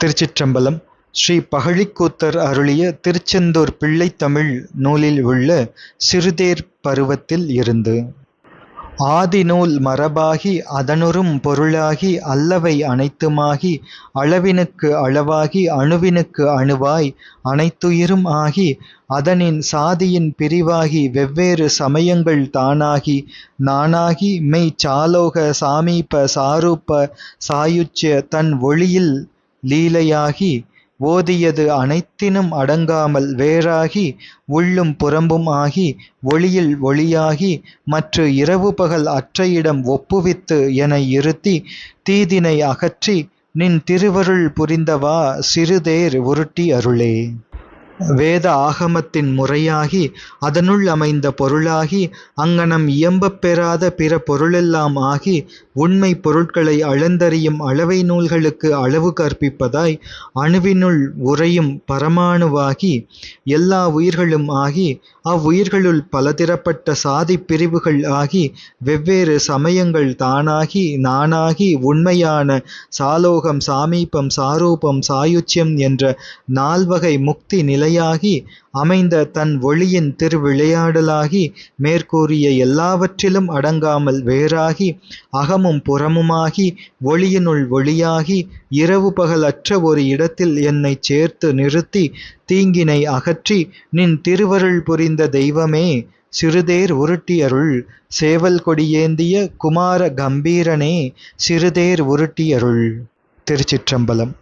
திருச்சிற்றம்பலம் ஸ்ரீ பகழிக்கூத்தர் அருளிய திருச்செந்தூர் பிள்ளைத்தமிழ் நூலில் உள்ள சிறுதேர் பருவத்தில் இருந்து. ஆதிநூல் மரபாகி அதனுறும் பொருளாகி அல்லவை அனைத்துமாகி அளவினுக்கு அளவாகி அணுவினுக்கு அணுவாய் அனைத்துயிரும் ஆகி அதனின் சாதியின் பிரிவாகி வெவ்வேறு சமயங்கள் தானாகி நானாகி மெய் சாலோக சாமீப சாரூப சாயுச்ய தன் ஒளியில் லீலையாகி ஓதியது அனைத்தினும் அடங்காமல் வேறாகி உள்ளும் புறம்பும் ஆகி ஒளியில் ஒளியாகி மற்ற இரவு பகல் அற்றையிடம் ஒப்புவித்து என இருத்தி தீதினை அகற்றி நின் திருவருள் புரிந்தவா சிறுதேர் உருட்டி அருளே! வேத ஆகமத்தின் முறையாகி அதனுள் அமைந்த பொருளாகி அங்ஙனம் இயம்பப் பெறாத பிற பொருளெல்லாம் ஆகி உண்மை பொருட்களை அளந்தறியும் அளவை நூல்களுக்கு அளவு கற்பிப்பதாய் அணுவினுள் உறையும் பரமாணுவாகி எல்லா உயிர்களும் ஆகி அவ்வுயிர்களுள் பலதிறப்பட்ட சாதிப் பிரிவுகள் ஆகி வெவ்வேறு சமயங்கள் தானாகி நானாகி உண்மையான சாலோகம் சாமீபம் சாரூபம் சாயுச்சியம் என்ற நால்வகை முக்தி நிலை நிலையாகி அமைந்த தன் ஒளியின் திருவிளையாடலாகி மேற்கூறிய எல்லாவற்றிலும் அடங்காமல் வேறாகி அகமும் புறமுமாகி ஒளியினுள் ஒளியாகி இரவு பகல் அற்ற ஒரு இடத்தில் என்னை சேர்த்து நிறுத்தி தீங்கினை அகற்றி நின் திருவருள் புரிந்த தெய்வமே சிறுதேர் உருட்டியருள் சேவல் கொடியேந்திய குமார கம்பீரனே சிறுதேர் உருட்டியருள் திருச்சிற்றம்பலம்.